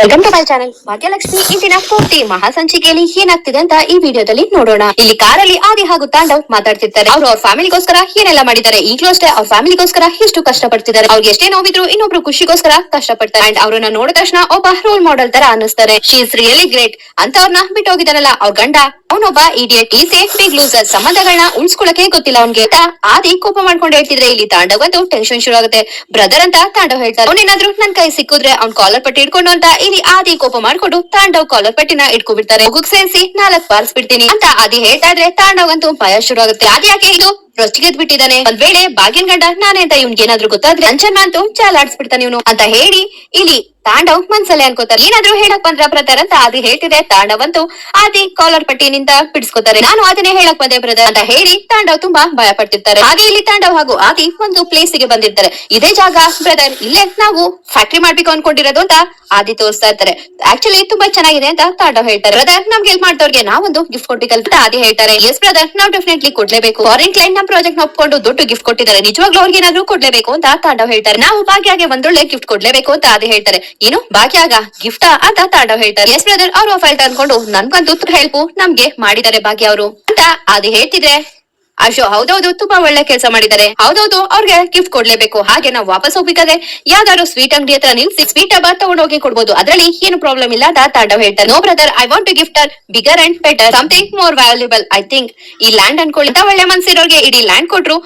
Welcome to my channel Bhagyalakshmi ಇಂದಿನ ಪೂರ್ತಿ ಮಹಾಸಂಚಿಕೆಯಲ್ಲಿ ಏನಾಗ್ತಿದೆ ಅಂತ ಈ ವಿಡಿಯೋದಲ್ಲಿ ನೋಡೋಣ. ಇಲ್ಲಿ ಕಾರಲ್ಲಿ ಆದಿ ಹಾಗೂ ತಾಂಡವ್ ಮಾತಾಡ್ತಿರ್ತಾರೆ. ಅವ್ರು ಅವ್ರ ಫ್ಯಾಮಿಲಿಗೋಸ್ಕರ ಏನೆಲ್ಲ ಮಾಡಿದ್ದಾರೆ? ಈಗಲೂ ಅಷ್ಟೇ ಅವ್ರ ಫ್ಯಾಮಿಲಿಗೋಸ್ಕರ ಎಷ್ಟು ಕಷ್ಟಪಡ್ತಿದ್ದಾರೆ? ಅವ್ರಿಗೆ ಎಷ್ಟೇ ನೋವಿದ್ರು ಇನ್ನೊಬ್ರು ಖುಷಿಗೋಸ್ಕರ ಕಷ್ಟಪಡ್ತಾರೆ. ಅಂಡ್ ಅವ್ರನ್ನ ನೋಡಿದ ತಕ್ಷಣ ಒಬ್ಬ ರೋಲ್ ಮಾಡೆಲ್ ತರ ಅನ್ನಿಸ್ತಾರೆ. ಶಿ ಇಸ್ ರಿಯಲಿ ಗ್ರೇಟ್ ಅಂತ ಅವ್ರನ್ನ ಬಿಟ್ಟು ಹೋಗಿದಾರಲ್ಲ ಅವ್ರ ಗಂಡ. ಅವನೊಬ್ಬ ಇಡಿಯಟ್ ಈ ಸೇಫ್ ಬಿಗ್ ಲೂಸರ್ ಸಂಬಂಧಗಳನ್ನ ಉಳಿಸ್ಕೊಳಕ್ಕೆ ಗೊತ್ತಿಲ್ಲ ಅವ್ನ್ಗೆ. ಆದಿ ಕೋಪ ಮಾಡ್ಕೊಂಡು ಹೇಳ್ತಿದ್ರೆ ಇಲ್ಲಿ ತಾಂಡವ್ ಅಂತೂ ಟೆನ್ಷನ್ ಶುರು ಆಗುತ್ತೆ ಬ್ರದರ್ ಅಂತ ತಾಂಡವ್ ಹೇಳ್ತಾರೆ. ಅವನೇನಾದ್ರು ನನ್ ಕೈ ಸಿಕ್ಕಿದ್ರೆ ಅವ್ನ್ ಕಾಲರ್ ಪಟ್ಟಿ ಇಟ್ಕೊಂಡು ಅಂತ ಇಲ್ಲಿ ಆದಿ ಕೋಪ ಮಾಡ್ಕೊಂಡು ತಾಂಡವ್ ಕಾಲರ್ ಪಟ್ಟಿನ ಇಟ್ಕೊಂಡ್ಬಿಡ್ತಾರೆ. ಸೇರಿಸಿ ನಾಲ್ಕ್ ಬಾರಿಸ್ಬಿಡ್ತೀನಿ ಅಂತ ಆದಿ ಹೇಳ್ತಾ ಇದ್ರೆ ತಾಂಡವ್ ಅಂತೂ ಭಯ ಶುರು ಆಗುತ್ತೆ ಯಾಕೆ ಇದು ರೊಚ್ಚಿಗೆದ್ ಬಿಟ್ಟಿದ್ದಾನೆ. ಒಂದ್ ವೇಳೆ ಬಾಗಿನ್ ಗಂಡ ನಾನೇ ಅಂತ ಇವ್ನ್ಗೆ ಏನಾದ್ರು ಗೊತ್ತಾದ್ರೆ ಅಂಚನ್ನ ಅಂತೂ ಚಾಲಾಡ್ಸ್ಬಿಡ್ತಾನೆ ಇವನು. ಅಂತ ಹೇಳಿ ಇಲ್ಲಿ ತಾಂಡವ್ ಮನ್ಸಲ್ಲೇ ಅನ್ಕೋತಾರೆ. ಏನಾದ್ರೂ ಹೇಳಕ್ ಬಂದ್ರ ಬ್ರದರ್ ಅಂತ ಆದಿ ಹೇಳ್ತಿದೆ. ತಾಂಡವ್ ಅಂತೂ ಆದಿ ಕಾಲರ್ ಪಟ್ಟಿನಿಂದ ಬಿಡಿಸ್ಕೋತಾರೆ. ನಾನು ಅದನ್ನೇ ಹೇಳಕ್ ಬಂದೆ ಬ್ರದರ್ ಅಂತ ಹೇಳಿ ತಾಂಡವ್ ತುಂಬಾ ಭಯ ಪಡ್ತಿರ್ತಾರೆ ಹಾಗೆ ಇಲ್ಲಿ ತಾಂಡವ್ ಹಾಗೂ ಆದಿ ಒಂದು ಪ್ಲೇಸ್ಗೆ ಬಂದಿರ್ತಾರೆ. ಇದೇ ಜಾಗ ಬ್ರದರ್ ಇಲ್ಲೇ ನಾವು ಫ್ಯಾಕ್ಟ್ರಿ ಮಾಡ್ಬೇಕು ಅನ್ಕೊಂಡಿರೋದು ಅಂತ ಆದಿ ತೋರಿಸ್ತಾ ಇರ್ತಾರೆ. ಆಕ್ಚುಲಿ ತುಂಬಾ ಚೆನ್ನಾಗಿದೆ ಅಂತ ತಾಂಡವ್ ಹೇಳ್ತಾರೆ. ಬ್ರದರ್ ನಮ್ಗೆ ಹೆಲ್ಪ್ ಮಾಡ್ದವ್ರಿಗೆ ನಾವೊಂದು ಗಿಫ್ಟ್ ಅಂತ ಆದಿ ಹೇಳ್ತಾರೆ. ಎಸ್ ಬ್ರದರ್ ನಾವು ಡೆಫಿನೆಟ್ಲಿ ಕೊಡ್ಲೇಬೇಕು. ಫಾರಿನ್ ಕ್ಲೈಂಟ್ ನಮ್ ಪ್ರಾಜೆಕ್ಟ್ ಒಪ್ಕೊಂಡು ದೊಡ್ಡ ಗಿಫ್ಟ್ ಕೊಟ್ಟಿದ್ದಾರೆ. ನಿಜವಾಗ್ಲೂ ಅವ್ರಿಗೆ ಏನಾದ್ರು ಕೊಡ್ಲೇಬೇಕು ಅಂತ ತಾಂಡವ್ ಹೇಳ್ತಾರೆ. ನಾವು ಭಾಗ್ಯಾಗೆ ಒಂದೊಳ್ಳೆ ಗಿಫ್ಟ್ ಕೊಡ್ಲೇಬೇಕು ಅಂತ ಅದೇ ಹೇಳ್ತಾರೆ. ಏನು ಭಾಗ್ಯಾಗ ಗಿಫ್ಟಾ ಅಂತ ತಾಂಡವ್ ಹೇಳ್ತಾರೆ. ಎಸ್ ಬ್ರದರ್ ಅವ್ರು ಆಫರ್ ಅನ್ಕೊಂಡು ನನ್ಗಂತೂ ಹೆಲ್ಪ್ ನಮ್ಗೆ ಮಾಡಿದ್ದಾರೆ ಭಾಗ್ಯ ಅವರು ಅಂತ ಅದೇ ಹೇಳ್ತಿದ್ರೆ. ಅಶೋ, ಹೌದೌದು, ತುಂಬಾ ಒಳ್ಳೆ ಕೆಲಸ ಮಾಡಿದ್ದಾರೆ. ಹೌದೌದು, ಅವ್ರಿಗೆ ಗಿಫ್ಟ್ ಕೊಡ್ಲೇಬೇಕು. ಹಾಗೆ ನಾವು ವಾಪಸ್ ಹೋಗ್ಬೇಕಾದ್ರೆ ಯಾವ್ದಾದ್ರು ಸ್ವೀಟ್ ಅಂಗಡಿ ಹತ್ರ ನಿಲ್ಸಿ ಸ್ವೀಟ್ ಡಬ್ಬ ತಗೊಂಡೋಗಿ ಕೊಡ್ಬೋದು. ಅದ್ರಲ್ಲಿ ಏನು ಪ್ರಾಬ್ಲಮ್ ಇಲ್ಲ ಅಂತ ತಾಂಡವ್ ಹೇಳ್ತಾರೆ no brother I want to gift bigger and better something more valuable I think ಈ ಲ್ಯಾಂಡ್ ಅನ್ಕೊಳ್ಳಿ. ಒಳ್ಳೆ ಮನ್ಸಿರೋರ್ಗೆ ಇಡೀ ಲ್ಯಾಂಡ್ ಕೊಟ್ರು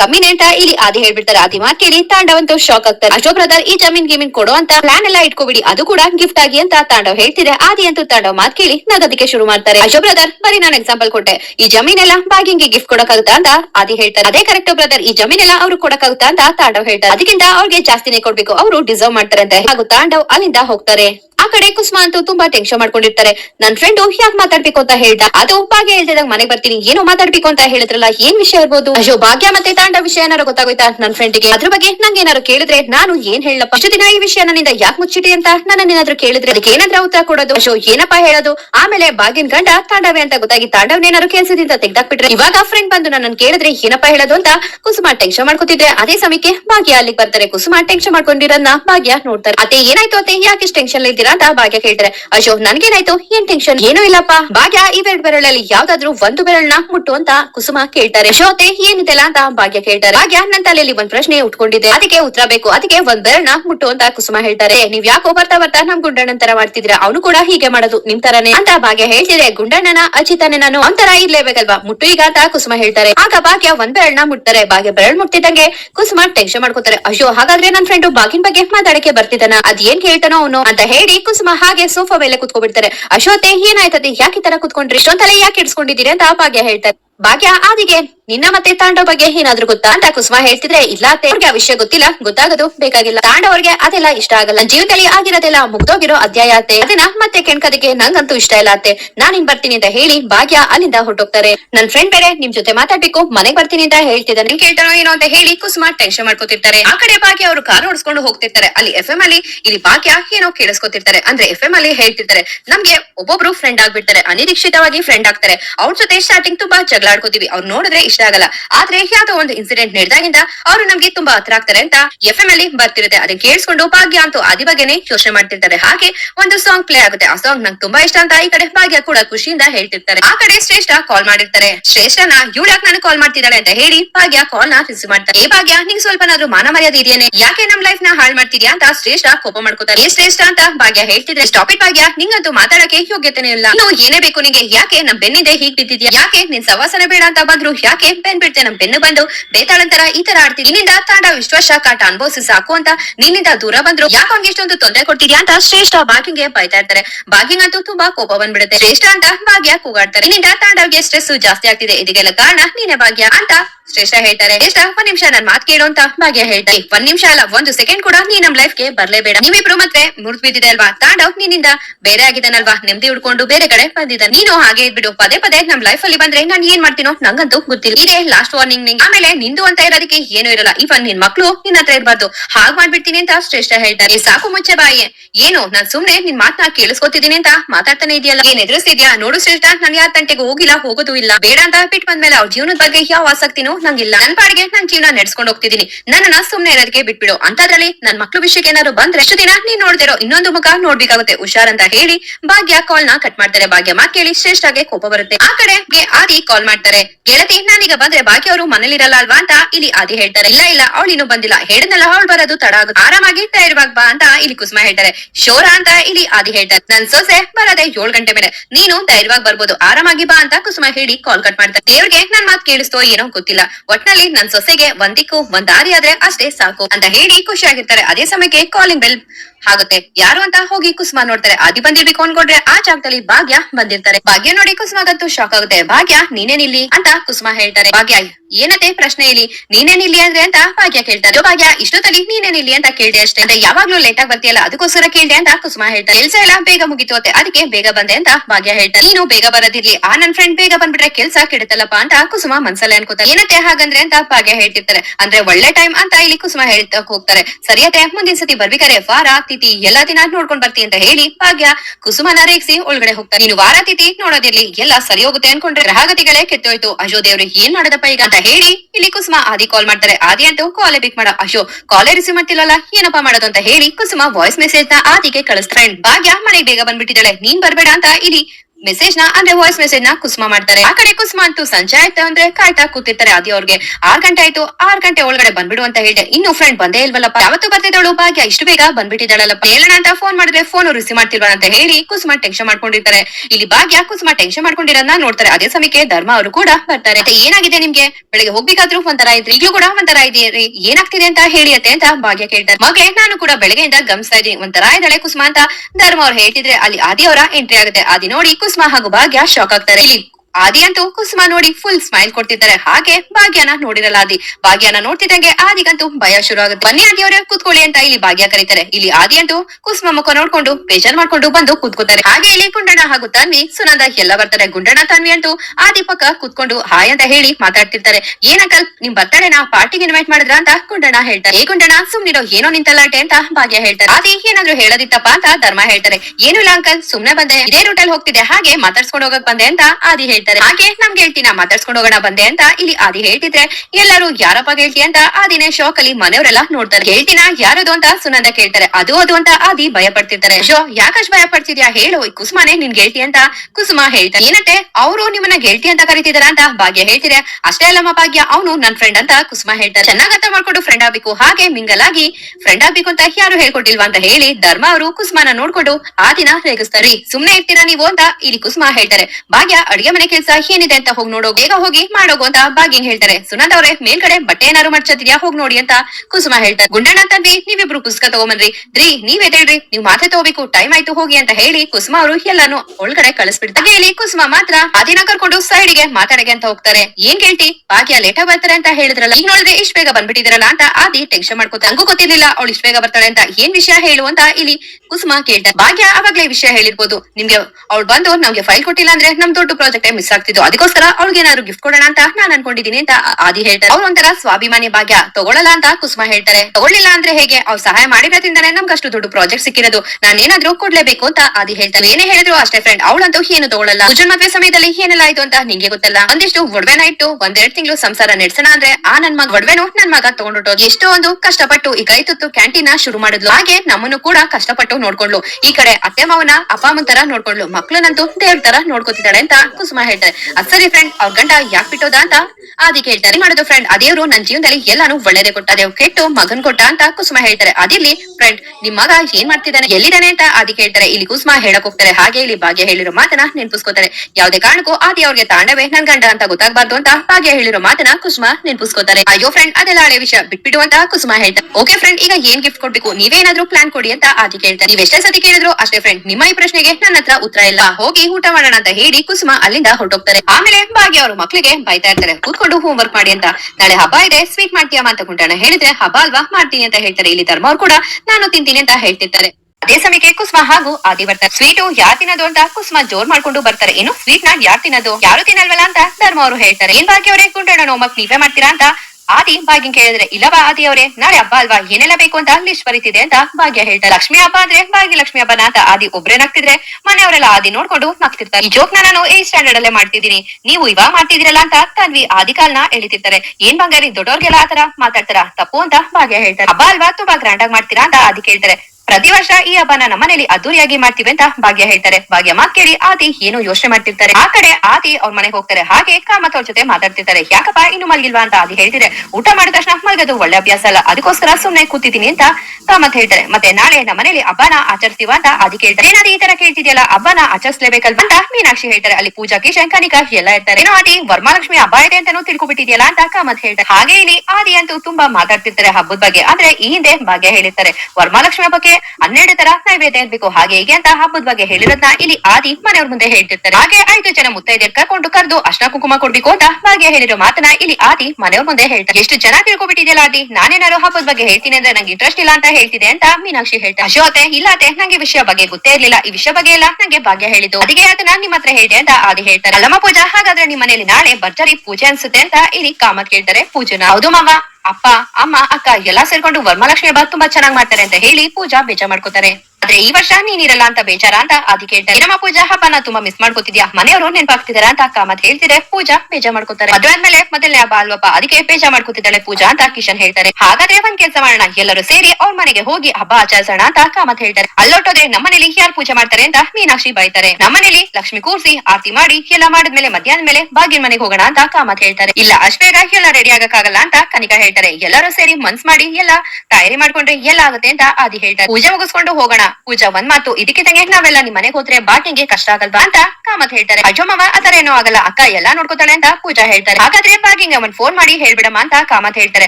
ಕಮ್ಮಿನೇ ಅಂತ ಇಲ್ಲಿ ಆದಿ ಹೇಳ್ಬಿಡ್ತಾರೆ. ಆದಿ ಮಾತ್ ಕೇಳಿ, ತಾಂಡವಂತೂ ಶಾಕ್ ಆಗ್ತಾರೆ. ಅಶೋಕ್ ಬ್ರದರ್ ಈ ಜಮೀನ್ ಗಿಮೀನ್ ಕೊಡೋ ಅಂತ ಪ್ಲಾನ್ ಎಲ್ಲ ಇಟ್ಕೋಬಿಡಿ. ಅದು ಕೂಡ ಗಿಫ್ಟ್ ಆಗಿ ಅಂತ ತಾಂಡವ್ ಹೇಳ್ತಿದೆ. ಆದಿ ಅಂತೂ ತಾಂಡವ್ ಮಾತ್ ಕೇಳಿ ನಗೋದಕ್ಕೆ ಶುರು ಮಾಡ್ತಾರೆ. ಅಶೋಕ್ ಬ್ರದರ್ ಬರೀ ನಾನು ಎಕ್ಸಾಂಪಲ್ ಕೊಟ್ಟೆ. ಈ ಜಮೀನೆಲ್ಲ ಬಾಗಿಂಗೆ ಗಿಫ್ಟ್ ಕೊಡಕ್ಕಾಗುತ್ತಾ ಅಂತ ಆದಿ ಹೇಳ್ತಾರೆ. ಅದೇ ಕರೆಕ್ಟ್ ಬ್ರದರ್ ಈ ಜಮೀನೆಲ್ಲ ಅವ್ರು ಕೊಡಕ್ಕಾಗುತ್ತಾ ಅಂತ ತಾಂಡವ್ ಹೇಳ್ತಾರೆ. ಅದಕ್ಕಿಂತ ಅವ್ರಿಗೆ ಜಾಸ್ತಿನೇ ಕೊಡ್ಬೇಕು. ಅವರು ಡಿಸರ್ವ್ ಮಾಡ್ತಾರೆ ಅಂತ ಹಾಗೂ ತಾಂಡವ್ ಅಲ್ಲಿಂದ ಹೋಗ್ತಾರೆ. ಆ ಕಡೆ ಕುಸುಮ ಅಂತೂ ತುಂಬಾ ಟೆನ್ಷನ್ ಮಾಡ್ಕೊಂಡಿರ್ತಾರೆ. ನನ್ ಫ್ರೆಂಡ್ ಯಾಕೆ ಮಾತಾಡ್ಬೇಕು ಅಂತ ಹೇಳ್ದ? ಅದು ಭಾಗ್ಯ ಹೇಳ್ತಿದಾಗ ಮನೆಗೆ ಬರ್ತೀನಿ. ಏನೋ ಮಾತಾಡ್ಬೇಕು ಅಂತ ಹೇಳಿದ್ರಲ್ಲ, ಏನ್ ವಿಷಯ ಇರ್ಬೋದು? ಅಯ್ಯೋ ಭಾಗ್ಯ ಮತ್ತೆ ತಾಂಡ ವಿಷಯ ಏನಾರು ಗೊತ್ತಾಗೋಯ್ತಾ ನನ್ನ ಫ್ರೆಂಡಿಗೆ ಅದ್ರ ಬಗ್ಗೆ ನಂಗೆ ಏನಾರು ಕೇಳಿದ್ರೆ ನಾನು ಏನ್ ಹೇಳಪ್ಪ? ಇಷ್ಟು ದಿನ ಈ ವಿಷಯ ನನ್ನಿಂದ ಯಾಕೆ ಮುಚ್ಚಿಟಿ ಅಂತ ನನ್ನ ಏನಾದ್ರು ಕೇಳಿದ್ರೆ ಅದಕ್ಕೆ ಏನಾದ್ರೂ ಉತ್ತರ ಕೊಡೋದು. ಅಶೋ, ಏನಪ್ಪ ಹೇಳೋದು? ಆಮೇಲೆ ಬಾಗಿನ ಗಂಡ ತಾಂಡವೇ ಅಂತ ಗೊತ್ತಾಗಿ ತಾಂಡವ್ನೇನಾರು ಕೆಲ್ಸದಿಂದ ತೆಗ್ದಾಕ್ಬಿಟ್ರೆ ಇವಾಗ ಫ್ರೆಂಡ್ ಬಂದು ನನ್ನ ಕೇಳಿದ್ರೆ ಏನಪ್ಪಾ ಹೇಳೋದು ಅಂತ ಕುಸುಮ ಟೆನ್ಷನ್ ಮಾಡ್ಕೊತಿದ್ರೆ. ಅದೇ ಸಮಯಕ್ಕೆ ಭಾಗ್ಯ ಅಲ್ಲಿಗೆ ಬರ್ತಾರೆ. ಕುಸುಮ ಟೆನ್ಷನ್ ಮಾಡ್ಕೊಂಡಿರೋದನ್ನ ಭಾಗ್ಯ ನೋಡ್ತಾರೆ. ಅತ್ತೆ, ಏನಾಯ್ತು ಅತ್ತೆ? ಯಾಕೆ ಟೆನ್ಷನ್ ಇದ್ದೀರಾ ಅಂತ ಭಾಗ್ಯ ಕೇಳ್ತಾರೆ. ಅಶೋ, ನನ್ಗೇನಾಯ್ತು? ಏನ್ ಟೆನ್ಷನ್ ಏನೂ ಇಲ್ಲಪ್ಪ. ಭಾಗ್ಯ ಇವೆರಡು ಬೆರಳಲ್ಲಿ ಯಾವ್ದಾದ್ರು ಒಂದು ಬೆರಳನ್ನ ಮುಟ್ಟು ಅಂತ ಕುಸುಮ ಕೇಳ್ತಾರೆ. ಅಶೋ, ಅತ್ತೆ, ಏನಿದೆಲ್ಲ ಅಂತ ಭಾಗ್ಯ ಕೇಳ್ತಾರೆ. ಭಾಗ್ಯ ನನ್ನ ತಲೆಯಲ್ಲಿ ಒಂದ್ ಪ್ರಶ್ನೆ ಉಟ್ಕೊಂಡಿದೆ. ಅದಕ್ಕೆ ಉತ್ತರ ಬೇಕು. ಅದಕ್ಕೆ ಒಂದ್ ನಾಕ್ ಮುಟ್ಟು ಅಂತ ಕುಸುಮ ಹೇಳ್ತಾರೆ. ನೀವ್ ಯಾಕೋ ಬರ್ತಾ ಬರ್ತಾ ನಮ್ ಗುಂಡಣ್ಣನ್ ತರ ಮಾಡ್ತಿದ್ರ ಅವನು ಕೂಡ ಹೀಗೆ ಮಾಡೋದು ನಿಮ್ ತರನೇ. ಅಂತ ಭಾಗ್ಯ ಹೇಳ್ತಿದೆ. ಗುಂಡಣ್ಣನ ಅಚಿತಾನೆ ನಾನು. ಒಂಥರ ಇರ್ಲೇಬೇಕಲ್ವಾ? ಮುಟ್ಟು ಈಗ ಅಂತ ಕುಸುಮ ಹೇಳ್ತಾರೆ. ಆಗ ಭಾಗ್ಯ ಒಂದ್ ಬೆರಳನ್ನ ಮುಟ್ತಾರೆ. ಭಾಗ್ಯ ಬೆರಳ್ ಮುಟ್ಟಿದಂಗೆ ಕುಸುಮ ಟೆನ್ಷನ್ ಮಾಡ್ಕೋತಾರೆ. ಅಯ್ಯೋ, ಹಾಗಾದ್ರೆ ನನ್ ಫ್ರೆಂಡ್ ಬಾಗಿನ ಬಗ್ಗೆ ಮಾತಾಡಕ್ಕೆ ಬರ್ತಿದ್ದಾನ? ಅದ್ ಏನ್ ಹೇಳ್ತಾನೋ ಅವನು? ಅಂತ ಹೇಳಿ ಕುಸುಮ ಹಾಗೆ ಸೋಫಾ ಮೇಲೆ ಕುತ್ಕೊಬಿಡ್ತಾರೆ ಅಶೋತೆ ಏನಾಯ್ತದೆ? ಯಾಕೆ ತರ ಕುತ್ಕೊಂಡ್ರಿ? ಇಷ್ಟೊಂದಲ್ಲ ಯಾಕೆ ಇಡ್ಸ್ಕೊಂಡಿದ್ದೀರಿ ಅಂತ ಭಾಗ್ಯ ಹೇಳ್ತಾರೆ. ಭಾಗ್ಯ ಆದಿಗೆ ನಿನ್ನ ಮತ್ತೆ ತಾಂಡೋ ಬಗ್ಗೆ ಏನಾದ್ರು ಗೊತ್ತಾ ಅಂತ ಕುಸುಮ ಹೇಳ್ತಿದ್ರೆ, ಇಲ್ಲ ಅವ್ರಿಗೆ ಆ ವಿಷಯ ಗೊತ್ತಿಲ್ಲ, ಗೊತ್ತಾಗದು, ಬೇಕಾಗಿಲ್ಲ. ತಾಂಡವ್ರಿಗೆ ಅದೆಲ್ಲ ಇಷ್ಟ ಆಗಲ್ಲ. ಜೀವದಲ್ಲಿ ಆಗಿರೋದೆಲ್ಲ ಮುಗ್ದೋಗಿರೋ ಅಧ್ಯಾಯ ಅತ್ತೆ. ಅದನ್ನ ಮತ್ತೆ ಕೆಣ್ಕದಕ್ಕೆ ನಂಗಂತೂ ಇಷ್ಟ ಇಲ್ಲ ಅತ್ತೆ. ನಾನ್ ಇನ್ ಬರ್ತೀನಿ ಅಂತ ಹೇಳಿ ಭಾಗ್ಯ ಅಲ್ಲಿಂದ ಹೊರಟೋಗ್ತಾರೆ. ನನ್ ಫ್ರೆಂಡ್ ಬೇರೆ ನಿಮ್ ಜೊತೆ ಮಾತಾಡ್ಬೇಕು, ಮನೆಗ್ ಬರ್ತೀನಿ ಅಂತ ಹೇಳ್ತಿದ್ದಾನೆ. ನಿಮ್ ಕೇಳ್ತಾನೋ ಏನೋ ಅಂತ ಹೇಳಿ ಕುಸುಮ ಟೆನ್ಷನ್ ಮಾಡ್ಕೋತಿರ್ತಾರೆ. ಆ ಕಡೆ ಭಾಗ್ಯ ಅವರು ಕಾರ್ ಓಡಿಸ್ಕೊಂಡು ಹೋಗ್ತಿರ್ತಾರೆ. ಅಲ್ಲಿ ಎಫ್ ಎಂ ಅಲ್ಲಿ, ಇಲ್ಲಿ ಭಾಗ್ಯ ಏನೋ ಕೇಳಿಸ್ಕೊತಿರ್ತಾರೆ. ಅಂದ್ರೆ ಎಫ್ ಎಂ ಅಲ್ಲಿ ಹೇಳ್ತಿರ್ತಾರೆ. ನಮ್ಗೆ ಒಬ್ಬೊಬ್ರು ಫ್ರೆಂಡ್ ಆಗ್ಬಿಡ್ತಾರೆ. ಅನಿರೀಕ್ಷಿತವಾಗಿ ಫ್ರೆಂಡ್ ಆಗ್ತಾರೆ. ಅವ್ರ ಜೊತೆ ಸ್ಟಾರ್ಟಿಂಗ್ ತುಂಬಾ ಜಗಳ ಆಡ್ಕೋತೀವಿ. ಅವ್ರು ನೋಡಿದ್ರೆ ಇಷ್ಟ ಆಗಲ್ಲ. ಆದ್ರೆ ಯಾವ್ದೋ ಒಂದು ಇನ್ಸಿಡೆಂಟ್ ನಡೆದಾಗಿಂದ ಅವರು ನಮ್ಗೆ ತುಂಬಾ ಹತ್ರ ಆಗ್ತಾರೆ ಅಂತ ಎಫ್ ಎಂ ಅಲ್ಲಿ ಬರ್ತಿರುತ್ತೆ. ಅದನ್ನ ಕೇಳಿಸ್ಕೊಂಡು ಭಾಗ್ಯ ಅಂತೂ ಅದಿ ಬಗ್ಗೆನೆ ಯೋಚನೆ ಮಾಡ್ತಿರ್ತಾರೆ. ಹಾಗೆ ಒಂದು ಸಾಂಗ್ ಪ್ಲೇ ಆಗುತ್ತೆ. ಆ ಸಾಂಗ್ ನಂಗೆ ತುಂಬಾ ಇಷ್ಟ ಅಂತ ಈ ಕಡೆ ಭಾಗ್ಯ ಕೂಡ ಖುಷಿಯಿಂದ ಹೇಳ್ತಿರ್ತಾರೆ. ಆ ಕಡೆ ಶ್ರೇಷ್ಠ ಕಾಲ್ ಮಾಡಿರ್ತಾರೆ. ಶ್ರೇಷ್ಠನ ಇವಳ ಯಾಕೆ ನನಗೆ ಕಾಲ್ ಮಾಡ್ತಿದ್ದಾಳೆ ಅಂತ ಹೇಳಿ ಭಾಗ್ಯ ಕಾಲ್ನ ರಿಸೀವ್ ಮಾಡ್ತಾರೆ. ಏ ಭಾಗ್ಯ, ನಿಂಗ್ ಸ್ವಲ್ಪನಾದ್ರೂ ಮಾನ ಮರ್ಯಾದೆ ಇದೆಯೇನೆ? ಯಾಕೆ ನಮ್ ಲೈಫ್ನ ಹಾಳ್ ಮಾಡ್ತಿದ್ಯಾ ಅಂತ ಶ್ರೇಷ್ಠ ಕೋಪ ಮಾಡ್ಕೋತಾರೆ ಏ ಶ್ರೇಷ್ಠ ಅಂತ ಭಾಗ್ಯ ಹೇಳ್ತಿದ್ರೆ ಸ್ಟಾಪ್ ಇಟ್ ಭಾಗ್ಯ, ನಿಂಗಂತೂ ಮಾತಾಡಕ್ಕೆ ಯೋಗ್ಯತೆನೇ ಇಲ್ಲ. ನೀವು ಏನೇ ಬೇಕು ನಿಂಗೆ. ಯಾಕೆ ನಮ್ ಬೆನ್ನಿಂದೆ ಹೀಗ್ ಬಿದ್ದಿದ್ಯಾ? ಯಾಕೆ ನಿನ್ ಸವಾಸನೆ ಬೇಡ ಅಂತ ಬಂದ್ರು? ಯಾಕೆ ಬೆನ್ ಬಿಡ್ತೆ? ನಮ್ ಬೆನ್ನು ಬಂದು ಬೇತಾಳಂತರ ಈ ತರ ಆಡ್ತೀವಿ. ನಿನ್ನಿಂದ ತಾಂಡ ವಿಶ್ವಾಸ ಕಾಟ ಅನುಭವಿಸಿ ಸಾಕು ಅಂತ ನಿನ್ನಿಂದ ದೂರ ಬಂದ್ರು. ಯಾಕೆ ಅವ್ನಿಗೆ ಇಷ್ಟೊಂದು ತೊಂದರೆ ಕೊಡ್ತೀರಿ ಅಂತ ಶ್ರೇಷ್ಠ ಭಾಗ್ಯಂಗೆ ಬೈತಾ ಇರ್ತಾರೆ. ಬಾಗಿಂಗ್ ಅಂತೂ ತುಂಬಾ ಕೋಪ ಬಂದ್ಬಿಡುತ್ತೆ. ಶ್ರೇಷ್ಠ ಅಂತ ಭಾಗ್ಯ ಕೂಗಾಡ್ತಾರೆ. ನಿನ್ನಿಂದ ತಾಂಡವ್ಗೆ ಸ್ಟ್ರೆಸ್ ಜಾಸ್ತಿ ಆಗ್ತಿದೆ. ಇದಕ್ಕೆಲ್ಲ ಕಾರಣ ನೀನೇ ಭಾಗ್ಯ ಅಂತ ಶ್ರೇಷ್ಠ ಹೇಳ್ತಾರೆ. ಶ್ರೇಷ್ಠ, ಒಂದ್ ನಿಮಿಷ ನನ್ ಮಾತ್ ಕೇಳು ಅಂತ ಭಾಗ್ಯ ಹೇಳ್ತಾರೆ ಒಂದ್ ನಿಮಿಷ ಅಲ್ಲ, ಒಂದು ಸೆಕೆಂಡ್ ಕೂಡ ನೀ ನಮ್ ಲೈಫ್ಗೆ ಬರ್ಲೇಬೇಡ. ನೀವಿಬ್ರು ಮತ್ತೆ ಮುರ್ದ್ ಬಿದ್ದಿದೆ ಅಲ್ವಾ? ತಾಂಡವ್ ನಿನ್ನಿಂದ ಬೇರೆ ಆಗಿದ್ದಾನಲ್ವಾ? ನೆಮ್ಮದಿ ಹುಡ್ಕೊಂಡು ಬೇರೆ ಕಡೆ ಬಂದಿದ್ದ ನೀನು ಹಾಗೆ ಇದ್ಬಿಡು. ಪದೇ ಪದೇ ನಮ್ ಲೈಫ್ ಅಲ್ಲಿ ಬಂದ್ರೆ ನಾನ್ ಏನ್ ಮಾಡ್ತೀನೋ ನಂಗಂತೂ ಗೊತ್ತಿಲ್ಲ. ಇದೇ ಲಾಸ್ಟ್ ವಾರ್ನಿಂಗ್ ನಿಂಗೆ. ಆಮೇಲೆ ನಿಂದು ಅಂತ ಇರೋದಕ್ಕೆ ಏನು ಇರಲ್ಲ. ಇವನ್ ನಿನ್ ಮಕ್ಳು ನಿನ್ನ ಹತ್ರ ಇರ್ಬಾರ್ದು. ಹಾಗ್ ಮಾಡ್ಬಿಡ್ತೀನಿ ಅಂತ ಶ್ರೇಷ್ಠ ಹೇಳ್ತಾರೆ ಸಾಕು ಮುಂಚೆ ಬಾಯಿ. ಏನು, ನಾನ್ ಸುಮ್ನೆ ನಿನ್ ಮಾತನ್ನ ಕೇಳಿಸ್ಕೊತಿದ್ದೀನಿ ಅಂತ ಮಾತಾಡ್ತಾನೆ ಇದೆಯಲ್ಲ ಏನ್ ಎದುರಿಸ್ತಿದ್ಯಾ? ನೋಡು ಶ್ರೇಷ್ಠ, ನನ್ ಯಾರ ತಂಟೆಗೆ ಹೋಗಿಲ್ಲ, ಹೋಗೋದು ಇಲ್ಲ. ಬೇಡ ಅಂತ ಬಿಟ್ ಬಂದ್ಮೇಲೆ ಅವ್ರ ಜೀವನದ ಬಗ್ಗೆ ಯಾವ ಆಸಕ್ತಿನೂ ನಂಗಿಲ್ಲ. ನನ್ ಪಾಡಿಗೆ ನನ್ ಜೀವನ ನಡ್ಸ್ಕೊಂಡು ಹೋಗ್ತಿದೀನಿ. ನನ್ನನ್ನ ಸುಮ್ನೆ ಇರೋದಕ್ಕೆ ಬಿಟ್ಬಿಡು. ಅಂತದ್ರಲ್ಲಿ ನನ್ ಮಕ್ಳು ವಿಷಯಕ್ಕೆ ಏನಾದ್ರು ಬಂದ್ರೆ ಎಷ್ಟು ದಿನ ನೀನ್ ನೋಡ್ತಿರೋ ಇನ್ನೊಂದು ಮುಖ ನೋಡ್ಬೇಕಾಗುತ್ತೆ. ಹುಷಾರ್ ಅಂತ ಹೇಳಿ ಭಾಗ್ಯ ಕಾಲ್ನ ಕಟ್ ಮಾಡ್ತಾರೆ. ಭಾಗ್ಯ ಮಾ ಕೇಳಿ ಶ್ರೇಷ್ಠಗೆ ಕೋಪ ಬರುತ್ತೆ. ಆ ಕಡೆ ಆದಿ ಕಾಲ್ ಮಾಡ್ತಾರೆ. ಗೆಳತಿ ನಾನೀಗ ಬಂದ್ರೆ ಬಾಕಿ ಅವರು ಮನೇಲಿರಲ್ಲ ಅಲ್ವಾ ಅಂತ ಇಲ್ಲಿ ಆದಿ ಹೇಳ್ತಾರೆ. ಇಲ್ಲ ಇಲ್ಲ, ಅವಳು ಇನ್ನು ಬಂದಿಲ್ಲ. ಹೇಳಿದ್ನಲ್ಲ, ಅವಳು ಬರೋದು ತಡ ಆಗುತ್ತೆ ಆರಾಮಾಗಿ ಇರುವಾಗ ಬಾ ಅಂತ ಇಲ್ಲಿ ಕುಸುಮ ಹೇಳ್ತಾರೆ. ಶೋರ ಅಂತ ಇಲ್ಲಿ ಆದಿ ಹೇಳ್ತಾರೆ. ನನ್ ಸೊಸೆ ಬರದೆ ಏಳು ಗಂಟೆ ಮೇಲೆ. ನೀನು ಧೈರ್ಯವಾಗಿ ಬರ್ಬೋದು. ಆರಾಮಾಗಿ ಬಾ ಅಂತ ಕುಸುಮ ಹೇಳಿ ಕಾಲ್ ಕಟ್ ಮಾಡ್ತಾರೆ. ದೇವ್ರಿಗೆ ನನ್ ಮಾತು ಕೇಳಿಸ್ತೋ ಏನೋ ಗೊತ್ತಿಲ್ಲ. ಒಟ್ನಲ್ಲಿ ನನ್ ಸೊಸೆಗೆ ಒಂದಿಕ್ಕೂ ಒಂದ್ ದಾರಿ ಆದ್ರೆ ಅಷ್ಟೇ ಸಾಕು ಅಂತ ಹೇಳಿ ಖುಷಿಯಾಗಿರ್ತಾರೆ. ಅದೇ ಸಮಯಕ್ಕೆ ಕಾಲಿಂಗ್ ಬೆಲ್ ಆಗುತ್ತೆ ಯಾರು ಅಂತ ಹೋಗಿ ಕುಸುಮ ನೋಡ್ತಾರೆ. ಆದಿ ಬಂದಿರ್ಬೇಕು ಅನ್ಕೊಂಡ್ರೆ ಆ ಜಾಗದಲ್ಲಿ ಭಾಗ್ಯ ಬಂದಿರ್ತಾರೆ. ಭಾಗ್ಯ ನೋಡಿ ಕುಸುಮಗಂತೂ ಶಾಕ್ ಆಗುತ್ತೆ. ಭಾಗ್ಯ ನೀನೇನಿಲ್ಲಿ ಅಂತ ಕುಸುಮ ಹೇಳ್ತಾರೆ. ಭಾಗ್ಯ, ಏನತ್ತೆ ಪ್ರಶ್ನೆ ಇಲ್ಲಿ? ನೀನೇನಿಲ್ಲಿ ಅಂದ್ರೆ ಅಂತ ಭಾಗ್ಯ ಕೇಳ್ತಾರೆ. "ಅಯ್ಯೋ ಭಾಗ್ಯ, ಇಷ್ಟೊತ್ತಲ್ಲಿ ನೀನೇನಿಲ್ಲಿ ಅಂತ ಕೇಳ್ದೆ ಅಷ್ಟೇ. ಅಂದ್ರೆ ಯಾವಾಗ್ಲೂ ಲೇಟ್ ಆಗಿ ಬರ್ತೀಯಲ್ಲ, ಅದಕ್ಕೋಸ್ಕರ ಕೇಳ್ದೆ ಅಂತ ಕುಸುಮ ಹೇಳ್ತಾರೆ. ಕೆಲ್ಸ ಎಲ್ಲ ಬೇಗ ಮುಗಿತು ಅತ್ತೆ. ಅದಕ್ಕೆ ಬೇಗ ಬಂದೆ ಅಂತ ಭಾಗ್ಯ ಹೇಳ್ತಾರೆ. ನೀನು ಬೇಗ ಬರೋದಿರ್ಲಿ. ಆ ನನ್ ಫ್ರೆಂಡ್ ಬೇಗ ಬಂದ್ಬಿಟ್ರೆ ಕೆಲ್ಸ ಕೆಡುತ್ತಲ್ಲಪ್ಪ ಅಂತ ಕುಸುಮ ಮನ್ಸಲ್ಲೇ ಅನ್ಕೋತಾರೆ. ಏನತ್ತೆ ಹಾಗಂದ್ರೆ ಅಂತ ಭಾಗ್ಯ ಹೇಳ್ತಿರ್ತಾರೆ. ಅಂದ್ರೆ ಒಳ್ಳೆ ಟೈಮ್ ಅಂತ ಇಲ್ಲಿ ಕುಸುಮ ಹೇಳ್ತಾ ಹೋಗ್ತಾರೆ. ಸರಿಯತೆ ಮುಂದಿನ ಸತಿ ಬರ್ಬೇಕಾರೆ ವಾರ ತಿಥಿ ಎಲ್ಲಾ ದಿನ ನೋಡ್ಕೊಂಡ್ ಬರ್ತಿ ಅಂತ ಹೇಳಿ ಭಾಗ್ಯ ಕುಸುಮನ ರೇಗಿಸಿ ಒಳಗಡೆ ಹೋಗ್ತಾರೆ ನೀನು ವಾರಾತಿಥಿ ನೋಡೋದಿರ್ಲಿ, ಎಲ್ಲ ಸರಿ ಹೋಗುತ್ತೆ ಅನ್ಕೊಂಡ್ರೆ ಗ್ರಹಗತಿಗಳೇ ಕೆತ್ತೋಯ್ತು ಅಶೋ ದೇವ್ರು ಏನ್ ಮಾಡದಪ್ಪ ಈಗ ಅಂತ ಹೇಳಿ ಇಲ್ಲಿ ಕುಸುಮ ಆದಿ ಕಾಲ್ ಮಾಡ್ತಾರೆ. ಆದಿ ಅಂತೂ ಕಾಲೇ ಪಿಕ್ ಮಾಡ. ಅಶೋ ಕಾಲೇ ರಿಸೀವ್ ಮಾಡ್ತಿಲ್ಲಲ್ಲ, ಏನಪ್ಪಾ ಮಾಡೋದು ಅಂತ ಹೇಳಿ ಕುಸುಮ ವಾಯ್ಸ್ ಮೆಸೇಜ್ನ ಆದಿಗೆ ಕಳಿಸ್ತಾರೆ ಭಾಗ್ಯ ಮನೆಗೆ ಬೇಗ ಬಂದ್ಬಿಟ್ಟಿದ್ದಾಳೆ. ನೀನ್ ಬರ್ಬೇಡ ಅಂತ ಇಲ್ಲಿ ಮೆಸೇಜ್ನ ಅಂದ್ರೆ ವಾಯ್ಸ್ ಮೆಸೇಜ್ನ ಕುಸುಮ ಮಾಡ್ತಾರೆ. ಆ ಕಡೆ ಕುಸುಮ ಅಂತೂ ಸಂಜೆ ಆಯ್ತು ಅಂದ್ರೆ ಕಾಯ್ತಾ ಕೂತಿರ್ತಾರೆ ಆದಿ ಅವ್ರಿಗೆ. ಆರ್ ಗಂಟೆ ಆಯ್ತು, ಆರ್ ಗಂಟೆ ಒಳಗಡೆ ಬಂದ್ಬಿಡು ಅಂತ ಹೇಳಿದೆ. ಇನ್ನು ಫ್ರೆಂಡ್ ಬಂದೇ ಇಲ್ವಲ್ಲಪ್ಪ. ಯಾವತ್ತು ಬರ್ತಿದ್ದಳು ಭಾಗ್ಯ, ಇಷ್ಟು ಬೇಗ ಬಂದ್ಬಿಟ್ಟಿದ್ದಾಳಲ್ಲಪ್ಪ. ಹೇಳೋಣ ಅಂತ ಫೋನ್ ಮಾಡಿದ್ರೆ ಫೋನ್ ರಿಸೀವ್ ಮಾಡ್ತಿಲ್ವಾ ಅಂತ ಹೇಳಿ ಕುಸುಮ ಟೆನ್ಷನ್ ಮಾಡ್ಕೊಂಡಿರ್ತಾರೆ. ಇಲ್ಲಿ ಭಾಗ್ಯ, ಕುಸುಮ ಟೆನ್ಷನ್ ಮಾಡ್ಕೊಂಡಿರೋದನ್ನ ನೋಡ್ತಾರೆ. ಅದೇ ಸಮಯಕ್ಕೆ ಧರ್ಮ ಅವರು ಕೂಡ ಬರ್ತಾರೆ. ಏನಾಗಿದೆ ನಿಮ್ಗೆ? ಬೆಳಗ್ಗೆ ಹೋಗ್ಬೇಕಾದ್ರೂ ಒಂಥರ ಇದ್ರಿ, ಈಗಲೂ ಕೂಡ ಒಂಥರ ಇದೀರಿ ಏನಾಗ್ತಿದೆ ಅಂತ ಹೇಳಿ ಅತ್ತೆ ಅಂತ ಭಾಗ್ಯ ಕೇಳ್ತಾರೆ. ಮಗಳೇ ನಾನು ಕೂಡ ಬೆಳಗ್ಗೆಯಿಂದ ಗಮನಿಸ್ತಾ ಇದ್ದೀನಿ. ಒಂಥರ ಇದ್ದಾಳೆ ಕುಸುಮ ಅಂತ ಧರ್ಮ ಅವ್ರು ಹೇಳ್ತಿದ್ರೆ ಅಲ್ಲಿ ಆದಿ ಅವರ ಎಂಟ್ರಿ ಆಗುತ್ತೆ. ಆದಿ ನೋಡಿ ಕುಸುಮ ಹಾಗೂ ಭಾಗ್ಯ ಶಾಕ್ ಆಗ್ತಾರೆ ಇಲ್ಲಿ. ಆದಿ ಅಂತೂ ಕುಸುಮ ನೋಡಿ ಫುಲ್ ಸ್ಮೈಲ್ ಕೊಡ್ತಿದ್ದಾರೆ. ಹಾಗೆ ಭಾಗ್ಯನ ನೋಡಿರಲ್ಲ ಆದಿ. ಭಾಗ್ಯನ ನೋಡ್ತಿದ್ದಂಗೆ ಆದಿಗಂತೂ ಭಯ ಶುರು ಆಗುತ್ತೆ. ಬನ್ನಿ ಆದಿ ಅವರೇ, ಕೂತ್ಕೊಳ್ಳಿ ಅಂತ ಇಲ್ಲಿ ಭಾಗ್ಯ ಕರೀತಾರೆ. ಇಲ್ಲಿ ಆದಿ ಅಂತೂ ಕುಸುಮ ಮುಖ ನೋಡ್ಕೊಂಡು ಬೇಜಾರ್ ಮಾಡ್ಕೊಂಡು ಬಂದು ಕೂತ್ಕೋತಾರೆ. ಹಾಗೆ ಇಲ್ಲಿ ಗುಂಡಣ್ಣ ಹಾಗೂ ತನ್ವಿ, ಸುನಂದ ಎಲ್ಲ ಬರ್ತಾರೆ. ಗುಂಡಣ್ಣ, ತನ್ವಿ ಅಂತೂ ಆದಿ ಪಕ್ಕ ಕೂತ್ಕೊಂಡು ಹಾಯ್ ಅಂತ ಹೇಳಿ ಮಾತಾಡ್ತಿರ್ತಾರೆ. ಏನಂಕಲ್ ನಿಮ್ ನಾ ಪಾರ್ಟಿಗೆ ಇನ್ವೈಟ್ ಮಾಡಿದ್ರ ಅಂತ ಗುಂಡಣ್ಣ ಹೇಳ್ತಾರೆ. ಏ ಗುಂಡಣ್ಣ, ಸುಮ್ನಿರೋ, ಏನೋ ನಿಂತಲ್ಲಾಟೆ ಅಂತ ಭಾಗ್ಯ ಹೇಳ್ತಾರೆ. ಆದಿ ಏನಾದ್ರು ಹೇಳದಿತ್ತಪ್ಪ ಅಂತ ಧರ್ಮ ಹೇಳ್ತಾರೆ. ಏನು ಇಲ್ಲ ಅಂಕಲ್ ಸುಮ್ನೆ ಬಂದೆ. ಇದೇ ರೂಟಲ್ಲಿ ಹೋಗ್ತಿದೆ ಹಾಗೆ ಮಾತಾಡ್ಸ್ಕೊಂಡು ಹೋಗಕ್ ಬಂದೆ ಅಂತ ಆದಿ ಹೇಳ್ತಾರೆ. ಹಾಗೆ ನಮ್ ಗೆಳ್ತಿನ ಮಾತಾಡ್ಸ್ಕೊಂಡು ಹೋಗೋಣ ಬಂದೆ ಅಂತ ಇಲ್ಲಿ ಆದಿ ಹೇಳ್ತಿದ್ರೆ, ಎಲ್ಲರೂ ಯಾರಪ್ಪ ಗೆಳ್ತಿ ಅಂತ ಆದಿನೇ ಶಾಕ್ ಅಲ್ಲಿ ಮನೆಯವರೆಲ್ಲ ನೋಡ್ತಾರೆ. ಗೆಳ್ತಿನ ಯಾರದು ಅಂತ ಸುನಂದ ಕೇಳ್ತಾರೆ. ಅದು ಅದು ಅಂತ ಆದಿ ಭಯ ಪಡ್ತಿರ್ತಾರೆ ಶೋ ಯಾಕಷ್ಟು ಭಯ ಪಡ್ತಿದ್ಯಾ ಹೇಳು ಕುಸುಮಾನೆ ನಿನ್ ಗೆಳ್ತಿ ಅಂತ ಕುಸುಮ ಹೇಳ್ತಾರೆ ಏನಂತೆ, ಅವರು ನಿಮ್ಮನ್ನ ಗೆಳ್ತಿ ಅಂತ ಕರಿತಿದಾರ ಅಂತ ಭಾಗ್ಯ ಹೇಳ್ತಿದೆ. ಅಷ್ಟೇ ಅಲ್ಲಮ್ಮ ಭಾಗ್ಯ, ಅವನು ನನ್ ಫ್ರೆಂಡ್ ಅಂತ ಕುಸುಮ ಹೇಳ್ತಾರೆ ಚೆನ್ನಾಗ್ ಅರ್ಥ ಮಾಡ್ಕೊಂಡು ಫ್ರೆಂಡ್ ಆಗ್ಬೇಕು. ಹಾಗೆ ಮಿಂಗಲ್ ಆಗಿ ಫ್ರೆಂಡ್ ಆಗ್ಬೇಕು ಅಂತ ಯಾರು ಹೇಳ್ಕೊಟ್ಟಿಲ್ವಾ ಅಂತ ಹೇಳಿ ಧರ್ಮ ಅವರು ಕುಸುಮನ ನೋಡ್ಕೊಂಡು ಆ ದಿನ ರೇಗಿಸ್ತಾರೆ. ಸುಮ್ನೆ ಇರ್ತೀರಾ ನೀವು ಅಂತ ಇಲ್ಲಿ ಕುಸುಮ ಹೇಳ್ತಾರೆ. ಭಾಗ್ಯ ಅಡಿಗೆ ಮನೆ ಕೆಲ್ಸ ಏನಿದೆ ಅಂತ ಹೋಗಿ ನೋಡೋ, ಬೇಗ ಹೋಗಿ ಮಾಡೋಗು ಅಂತ ಬಾಗಿಂಗ್ ಹೇಳ್ತಾರೆ. ಸುನಂದ್ ಅವ್ರೆ, ಮೇಲ್ಗಡೆ ಬಟ್ಟೆ ಏನಾರು ಮಡ್ಚತಿದ್ಯಾ ಹೋಗಿ ನೋಡಿ ಅಂತ ಕುಸುಮ ಹೇಳ್ತಾರೆ. ಗುಂಡಣ್ಣ ತಂದಿ ನೀವಿಬ್ರು ಪುಸ್ತಕ ತಗೊಂಬನ್ರಿ. ದ್ರಿ, ನೀವ್ ತೇಳ್ರಿ ನೀವ್ ಮಾತೆ ತಗೋಬೇಕು, ಟೈಮ್ ಆಯ್ತು ಹೋಗಿ ಅಂತ ಹೇಳಿ ಕುಸುಮ ಅವರು ಎಲ್ಲಾನು ಒಳಗಡೆ ಕಳಿಸ್ಬಿಡ್ತಾರೆ. ಹೇಳಿ ಕುಸುಮ ಮಾತ್ರ ಅದಿನ ಕರ್ಕೊಂಡು ಸೈಡ್ಗೆ ಮಾತಾಡಗೆ ಅಂತ ಹೋಗ್ತಾರೆ. ಏನ್ ಕೇಳ್ತಿ? ಭಾಗ್ಯ ಲೇಟ್ ಬರ್ತಾರೆ ಅಂತ ಹೇಳಿದ್ರಲ್ಲ. ಈಗ ನೋಡಿದ್ರೆ ಇಷ್ಟ ಬೇಗ ಬಂದ್ಬಿಟ್ಟಿದ್ರಲ್ಲ ಅಂತ ಆದಿ ಟೆನ್ಷನ್ ಮಾಡ್ಕೋತಾರೆ. ನಂಗೂ ಗೊತ್ತಿರ್ಲಿಲ್ಲ ಅವಳು ಇಷ್ಟ ಬೇಗ ಬರ್ತಾಳೆ ಅಂತ. ಏನ್ ವಿಷಯ ಹೇಳು ಅಂತ ಇಲ್ಲಿ ಕುಸುಮ ಕೇಳ್ತಾರೆ. ಭಾಗ್ಯ ಅವಾಗ್ಲೇ ವಿಷಯ ಹೇಳಿರ್ಬೋದು. ನಿಮ್ಗೆ ಅವ್ಳು ಬಂದು ನಮ್ಗೆ ಫೈಲ್ ಕೊಟ್ಟಿಲ್ಲ ಅಂದ್ರೆ ನಮ್ ದೊಡ್ಡ ಪ್ರಾಜೆಕ್ಟ್ ಆಗ್ತಿದ್ದು ಅದಕ್ಕೋಸ್ಕರ ಅವ್ಳಿಗೆ ಏನಾದ್ರು ಗಿಫ್ಟ್ ಕೊಡೋಣ ಅಂತ ನಾನ್ ಅನ್ಕೊಂಡಿದ್ದೀನಿ ಅಂತ ಆದಿ ಹೇಳ್ತಾರೆ. ಅವ್ರು ಒಂಥರ ಸ್ವಾಭಿಮಾನಿ ಭಾಗ್ಯ. ತಗೊಳ್ಳಲ್ಲ ಅಂತ ಕುಸುಮ ಹೇಳ್ತಾರೆ. ತಗೊಳ್ಳಿಲ್ಲ ಅಂದ್ರೆ ಹೇಗೆ? ಅವ್ರು ಸಹಾಯ ಮಾಡಿರೋದ್ರಿಂದಾನೆ ನಮ್ಗೆ ಅಷ್ಟು ದೊಡ್ಡ ಪ್ರಾಜೆಕ್ಟ್ ಸಿಕ್ಕಿರೋದು. ನಾನ್ ಏನಾದ್ರೂ ಕೊಡ್ಲೇಬೇಕು ಅಂತ ಆದಿ ಹೇಳ್ತಾರೆ ಏನೇ ಹೇಳಿದ್ರು ಅಷ್ಟೇ ಫ್ರೆಂಡ್ ಅವಳಂತೂ ಏನು ತಗೊಳ್ಳಲ್ಲ. ಪೂಜನ್ ಮದ್ವೆ ಸಮಯದಲ್ಲಿ ಏನೆಲ್ಲ ಆಯ್ತು ಅಂತ ನಿಂಗೆ ಗೊತ್ತಲ್ಲ? ಒಂದಿಷ್ಟು ಒಡವೆನ ಇಟ್ಟು ಒಂದೆರಡ್ ತಿಂಗಳು ಸಂಸಾರ ನಡೆಸೋಣ ಅಂದ್ರೆ ಆ ನನ್ ಮಗ ಒಡವೆನು ನನ್ ಮಗ ತಗೊಂಡು ಎಷ್ಟೋ ಒಂದು ಕಷ್ಟಪಟ್ಟು ಈ ಕೈ ತುತ್ತು ಕ್ಯಾಂಟೀನ್ ಶುರು ಮಾಡಿದ್ಲು. ಹಾಗೆ ನಮ್ಮನ್ನು ಕೂಡ ಕಷ್ಟಪಟ್ಟು ನೋಡ್ಕೊಂಡ್ಲು ಈ ಕಡೆ ಅತ್ತೆ ಮಾವನ ಅಪ್ಪ ಅಮ್ಮನ ತರ ನೋಡ್ಕೊಂಡ್ಲು ಮಕ್ಳನ್ನಂತೂ ದೇವ್ರ ತರ ನೋಡ್ಕೊತಿದ್ದಾಳೆ ಅಂತ ಕುಸುಮ ಹೇಳ್ತಾರೆ ಅದ್ ಸರಿ ಫ್ರೆಂಡ್ ಅವ್ರ ಗಂಡ ಯಾಕೆ ಬಿಟ್ಟೋದ ಅಂತ? ಅದಿ ಕೇಳ್ತಾರೆ. ಮಾಡೋದು ಫ್ರೆಂಡ್ ಅದೇವ್ರು ನನ್ ಜೀವನದಲ್ಲಿ ಎಲ್ಲಾನು ಒಳ್ಳೇದೇ ಕೊಟ್ಟ ಕೆಟ್ಟು ಮಗನ್ ಕೊಟ್ಟ ಅಂತ ಕುಸುಮ ಹೇಳ್ತಾರೆ. ಅದಿಲ್ಲಿ ಫ್ರೆಂಡ್ ನಿಮ್ ಮಗ ಏನ್ ಮಾಡ್ತಿದ್ದಾನೆ? ಎಲ್ಲಿದ್ದಾನೆ ಅಂತ ಅದಿ ಕೇಳ್ತಾರೆ. ಇಲ್ಲಿ ಕುಸುಮ ಹೇಳಕ್ ಹೋಗ್ತಾರೆ. ಹಾಗೆ ಇಲ್ಲಿ ಭಾಗ್ಯ ಹೇಳಿರೋ ಮಾತನ್ನ ನೆನ್ಪಿಸ್ಕೋತಾರೆ. ಯಾವ್ದೇ ಕಾರಣಕ್ಕೂ ಆದಿ ಅವ್ರಿಗೆ ತಾಂಡವೇ ನನ್ ಗಂಡ ಅಂತ ಗೊತ್ತಾಗ್ಬಾರ್ದು ಅಂತ ಭಾಗ್ಯ ಹೇಳಿರೋ ಮಾತನ್ನ ಕುಸುಮ ನೆನ್ಪಿಸ್ಕೋತಾರೆ. ಅಯ್ಯೋ ಫ್ರೆಂಡ್ ಅದೆಲ್ಲ ಹಳೆ ವಿಷಯ. ಬಿಟ್ಬಿಡು ಅಂತ ಕುಸುಮ ಹೇಳ್ತಾರೆ. ಓಕೆ ಫ್ರೆಂಡ್ ಈಗ ಏನ್ ಗಿಫ್ಟ್ ಕೊಡ್ಬೇಕು? ನೀವೇನಾದ್ರೂ ಪ್ಲಾನ್ ಕೊಡಿ ಅಂತ ಆದಿ ಕೇಳ್ತಾರೆ. ನೀವ್ ಎಷ್ಟೇ ಸತಿ ಕೇಳಿದ್ರು ಅಷ್ಟೇ ಫ್ರೆಂಡ್ ನಿಮ್ಮ ಈ ಪ್ರಶ್ನೆಗೆ ನನ್ನ ಹತ್ರ ಉತ್ತರ ಇಲ್ಲ. ಹೋಗಿ ಊಟ ಮಾಡೋಣ ಅಂತ ಹೇಳಿ ಕುಸುಮ ಅಲ್ಲಿಂದ ಹೊರಟೋಗ್ತಾರೆ. ಆಮೇಲೆ ಭಾಗ್ಯ ಅವರು ಮಕ್ಳಿಗೆ ಬೈತಾ ಇರ್ತಾರೆ. ಕೂತ್ಕೊಂಡು ಹೋಮ್ ವರ್ಕ್ ಮಾಡಿ ಅಂತ. ನಾಳೆ ಹಬ್ಬ ಇದೆ ಸ್ವೀಟ್ ಮಾಡ್ತೀಯಮ್ಮ ಅಂತ ಕುಂಟಣ್ಣ ಹೇಳಿದ್ರೆ, ಹಬ್ಬ ಅಲ್ವಾ? ಮಾಡ್ತೀನಿ ಅಂತ ಹೇಳ್ತಾರೆ. ಇಲ್ಲಿ ಧರ್ಮ ಅವ್ರು ಕೂಡ, ನಾನು ತಿಂತೀನಿ ಅಂತ ಹೇಳ್ತಿರ್ತಾರೆ. ಅದೇ ಸಮಯಕ್ಕೆ ಕುಸ್ಮ ಹಾಗೂ ಆದಿ ಬರ್ತಾರೆ. ಸ್ವೀಟು ಯಾರ್ ತಿನ್ನೋದು ಅಂತ ಕುಸ್ಮ ಜೋರ್ ಮಾಡ್ಕೊಂಡು ಬರ್ತಾರೆ. ಏನು ಸ್ವೀಟ್ನ ಯಾರ್ ತಿನ್ನೋದು? ಯಾರು ತಿನ್ನಲ್ವಲ್ಲ ಅಂತ ಧರ್ಮ ಅವರು ಹೇಳ್ತಾರೆ. ಏನ್ ಬಾಕಿ ಅವರೇ ಕುಂಟಣ ನೋಮಕ್ ನೀವೇ ಮಾಡ್ತೀರಾ ಅಂತ ಆದಿ ಭಾಗ್ಯ ಕೇಳಿದ್ರೆ, ಇಲ್ಲವಾ ಆದಿ ಅವರೇ, ನಾಳೆ ಹಬ್ಬ ಅಲ್ವಾ, ಏನೆಲ್ಲ ಬೇಕು ಅಂತ ಲಿಸ್ಟ್ ಬರೀತಿದೆ ಅಂತ ಭಾಗ್ಯ ಹೇಳ್ತಾರೆ ಲಕ್ಷ್ಮಿ ಹಬ್ಬ ಅಂದ್ರೆ ಭಾಗ್ಯ ಲಕ್ಷ್ಮಿ ಹಬ್ಬನ ಅಂತ ಆದಿ ಒಬ್ರೇ ನಗ್ತಿದ್ರೆ, ಮನೆಯವರೆಲ್ಲ ಆದಿ ನೋಡ್ಕೊಂಡು ನಗ್ತಿರ್ತಾರೆ. ಈ ಜೋಕ್ನ ನಾನು ಏ ಸ್ಟ್ಯಾಂಡರ್ಡ್ ಅಲ್ಲೇ ಮಾಡ್ತಿದ್ದೀನಿ. ನೀವು ಇವಾಗ ಮಾಡ್ತಿದಿರಲ್ಲ ಅಂತ ತನ್ವಿ ಆದಿ ಕಾಲ್ನ ಎಳಿತಿರ್ತಾರೆ. ಏನ್ ಬಂಗಾರಿ, ದೊಡ್ಡವ್ರಿಗೆಲ್ಲ ಆತರ ಮಾತಾಡ್ತಾರ? ತಪ್ಪು ಅಂತ ಭಾಗ್ಯ ಹೇಳ್ತಾರೆ. ಹಬ್ಬ ಅಲ್ವಾ, ತುಂಬಾ ಗ್ರ್ಯಾಂಡ್ ಆಗಿ ಮಾಡ್ತೀರಾ ಅಂತ ಆದಿ ಕೇಳ್ತಾರೆ. ಪ್ರತಿ ವರ್ಷ ಈ ಹಬ್ಬನ ನಮ್ಮ ಮನೇಲಿ ಅದ್ದೂರಿಯಾಗಿ ಮಾಡ್ತೀವಿ ಅಂತ ಭಾಗ್ಯ ಹೇಳ್ತಾರೆ. ಭಾಗ್ಯ ಮಾತ್ ಕೇಳಿ ಆದಿ ಏನು ಯೋಚನೆ ಮಾಡ್ತಿರ್ತಾರೆ. ಆ ಕಡೆ ಆದಿ ಅವ್ರ ಮನೆಗೆ ಹೋಗ್ತಾರೆ. ಹಾಗೆ ಕಾಮತ್ ಅವ್ರ ಜೊತೆ ಮಾತಾಡ್ತಿರ್ತಾರೆ. ಯಾಕಪ್ಪ ಇನ್ನು ಮಲ್ಗಿಲ್ವಾ ಅಂತ ಆದಿ ಹೇಳ್ತಿದ್ರೆ ಊಟ ಮಾಡಿದ ತಕ್ಷಣ ಮಲ್ಗೋದು ಒಳ್ಳೆ ಅಭ್ಯಾಸ ಅಲ್ಲ. ಅದಕ್ಕೋಸ್ಕರ ಸುಮ್ಮನೆ ಕೂತಿದ್ದೀನಿ ಅಂತ ಕಾಮತ್ ಹೇಳ್ತಾರೆ. ಮತ್ತೆ ನಾಳೆ ನಮ್ಮ ಮನೇಲಿ ಹಬ್ಬನ ಆಚರಿಸ್ತೀವ ಅಂತ ಆದಿ ಕೇಳ್ತಾರೆ. ಏನಾದಿ ಈ ತರ ಕೇಳ್ತಿದ್ಯಲ್ಲ, ಹಬ್ಬನ ಆಚರಿಸ್ಲೇಬೇಕಲ್ವಾ ಅಂತ ಮೀನಾಕ್ಷಿ ಹೇಳ್ತಾರೆ. ಅಲ್ಲಿ ಪೂಜಾ ಕಿಶನ್ ಕನಿಕಾ ಎಲ್ಲ ಇರ್ತಾರೆ. ಏನೋ ಆದಿ ವರಮಹಾಲಕ್ಷ್ಮಿ ಹಬ್ಬ ಇದೆ ಅಂತಾನು ತಿಳ್ಕೊಬಿಟ್ಟಿದ್ಯಲ್ಲ ಅಂತ ಕಾಮತ್ ಹೇಳ್ತಾರೆ. ಹಾಗೆ ಇಲ್ಲಿ ಆದಿ ಅಂತೂ ತುಂಬಾ ಮಾತಾಡ್ತಿರ್ತಾರೆ ಹಬ್ಬದ ಬಗ್ಗೆ. ಆದ್ರೆ ಈ ಹಿಂದೆ ಭಾಗ್ಯ ಹೇಳಿರ್ತಾರೆ. ವರಮಹಾಲಕ್ಷ್ಮಿ ಹಬ್ಬಕ್ಕೆ ಹನ್ನೆರಡು ತರ ನೈವೇದ್ಯ ಇರ್ಬೇಕು ಹಾಗೆ ಹೀಗೆ ಅಂತ ಹಬ್ಬದ ಬಗ್ಗೆ ಹೇಳಿರೋದ್ನ ಇಲ್ಲಿ ಆದಿ ಮನೆಯವ್ರ ಮುಂದೆ ಹೇಳ್ತಿರ್ತಾರೆ. ಹಾಗೆ ಐದು ಜನ ಮುತ್ತೈದೆಯರ್ ಕರ್ಕೊಂಡು ಕರೆದು ಅಷ್ಟ ಕುಂಕುಮ ಕೊಡ್ಬೇಕು ಅಂತ ಹಾಗೆ ಹೇಳಿರೋ ಮಾತನ್ನ ಇಲ್ಲಿ ಆದಿ ಮನೆಯವ್ರ ಮುಂದೆ ಹೇಳ್ತಾರೆ. ಎಷ್ಟು ಜನ ತಿಳ್ಕೊಬಿಟ್ಟಿದ್ಯಲ್ಲ ಆದಿ? ನಾನೇನಾದ್ರು ಹಬ್ಬದ ಬಗ್ಗೆ ಹೇಳ್ತೀನಿ ಅಂದ್ರೆ ನಂಗೆ ಇಂಟ್ರೆಸ್ಟ್ ಇಲ್ಲ ಅಂತ ಹೇಳ್ತಿದೆ ಅಂತ ಮೀನಾಕ್ಷಿ ಹೇಳ್ತಾರೆ ಅಶೋತೆ ಇಲ್ಲ ಅತ್ತೆ, ನಂಗೆ ವಿಷಯ ಬಗ್ಗೆ ಗೊತ್ತೇ ಇರ್ಲಿಲ್ಲ. ಈ ವಿಷಯ ಬಗ್ಗೆ ಇಲ್ಲ ನಂಗೆ ಭಾಗ್ಯ ಹೇಳಿದ್ದು. ಅದಕ್ಕೆ ಅದನ್ನ ನಿಮ್ಮ ಹತ್ರ ಹೇಳಿದೆ ಅಂತ ಆದಿ ಹೇಳ್ತಾರೆ. ಅಲ್ಲಮ್ಮ ಪೂಜಾ, ಹಾಗಾದ್ರೆ ನಿಮ್ಮ ಮನೇಲಿ ನಾಳೆ ಭರ್ಜರಿ ಪೂಜೆ ಅನ್ಸುತ್ತೆ ಅಂತ ಇಲ್ಲಿ ಕಾಮತ್ ಕೇಳ್ತಾರೆ ಪೂಜನ. ಹೌದು ಮಾವ. ಅಪ್ಪ, ಅಮ್ಮ, ಅಕ್ಕ ಎಲ್ಲಾ ಸೇರ್ಕೊಂಡು ವರಮಹಾಲಕ್ಷ್ಮಿ ಹಬ್ಬ ತುಂಬಾ ಚೆನ್ನಾಗ್ ಮಾಡ್ತಾರೆ ಅಂತ ಹೇಳಿ ಪೂಜಾ ಬೇಜಾರ್ ಮಾಡ್ಕೋತಾರೆ. ಆದ್ರೆ ಈ ವರ್ಷ ನೀನಿರಲ್ಲ ಅಂತ ಬೇಜಾರ ಅಂತ ಅದಕ್ಕೆ ಏನಮ್ಮ ಪೂಜಾ ಹಬ್ಬನ ತುಂಬಾ ಮಿಸ್ ಮಾಡ್ಕೋತಿದ್ಯಾ? ಮನೆಯವರು ನೆನ್ಪಾಗ್ತಿದಾರ ಅಂತ ಕಾಮತ್ ಮತ್ ಹೇಳ್ತಿದ್ರೆ ಪೂಜಾ ಬೇಜಾ ಮಾಡ್ಕೋತಾರೆ. ಮದ್ವೆ ಆದ್ಮೇಲೆ ಮೊದಲನೇ ಹಬ್ಬ ಅಲ್ವಪ್ಪ, ಅದಕ್ಕೆ ಬೇಜಾರ್ ಮಾಡ್ಕೋತಿದ್ದಾಳೆ ಪೂಜಾ ಅಂತ ಕಿಶನ್ ಹೇಳ್ತಾರೆ. ಹಾಗಾದ್ರೆ ಒಂದ್ ಕೆಲಸ ಮಾಡೋಣ, ಎಲ್ಲರೂ ಸೇರಿ ಅವ್ರ ಮನೆಗೆ ಹೋಗಿ ಹಬ್ಬ ಆಚರಿಸೋಣ ಅಂತ ಕಾಮತ್ ಹೇಳ್ತಾರೆ. ಅಲ್ಲೊಟ್ಟೋದ್ರೆ ನಮ್ಮನೇಲಿ ಯಾರು ಪೂಜೆ ಮಾಡ್ತಾರೆ ಅಂತ ಮೀನಾಕ್ಷಿ ಬೈತಾರೆ. ನಮ್ಮನೇಲಿ ಲಕ್ಷ್ಮಿ ಕೂರ್ಸಿ, ಆರತಿ ಮಾಡಿ, ಎಲ್ಲ ಮಾಡಿದ್ಮೇಲೆ ಮಧ್ಯಾಹ್ನ ಮೇಲೆ ಬಾಗಿನ ಮನೆಗೆ ಹೋಗೋಣ ಅಂತ ಕಾಮತ್ ಹೇಳ್ತಾರೆ. ಇಲ್ಲ ಬೇಗ ಎಲ್ಲ ರೆಡಿ ಆಗಕ್ಕಾಗಲ್ಲ ಅಂತ ಕನಿಕಾ ಹೇಳ್ತಾರೆ. ಎಲ್ಲರೂ ಸೇರಿ ಮನ್ಸ್ ಮಾಡಿ, ಎಲ್ಲ ತಯಾರಿ ಮಾಡ್ಕೊಂಡ್ರೆ ಎಲ್ಲ ಆಗುತ್ತೆ ಅಂತ ಆದಿ ಹೇಳ್ತಾರೆ. ಪೂಜೆ ಮುಗಿಸ್ಕೊಂಡು ಹೋಗೋಣ. ಪೂಜಾ ಒಂದ್ ಮಾತು, ಇದಕ್ಕೆ ತಂಗೆ ನಾವೆಲ್ಲ ನಿಮ್ ಮನೆಗೆ ಹೋದ್ರೆ ಬಾಕಿಂಗೆ ಕಷ್ಟ ಆಗಲ್ವಾ ಅಂತ ಕಾಮತ್ ಹೇಳ್ತಾರೆ. ಅಜ್ಜಮ್ಮವ ಮಾವ ಆತರ ಏನೋ ಆಗಲ್ಲ, ಅಕ್ಕ ಎಲ್ಲಾ ನೋಡ್ಕೋತಾಳೆ ಅಂತ ಪೂಜಾ ಹೇಳ್ತಾರೆ. ಹಾಗಾದ್ರೆ ಬಾಗಿಂಗ್ ಅವನ್ ಫೋನ್ ಮಾಡಿ ಹೇಳ್ಬಿಡಮ್ಮ ಅಂತ ಕಾಮತ್ ಹೇಳ್ತಾರೆ.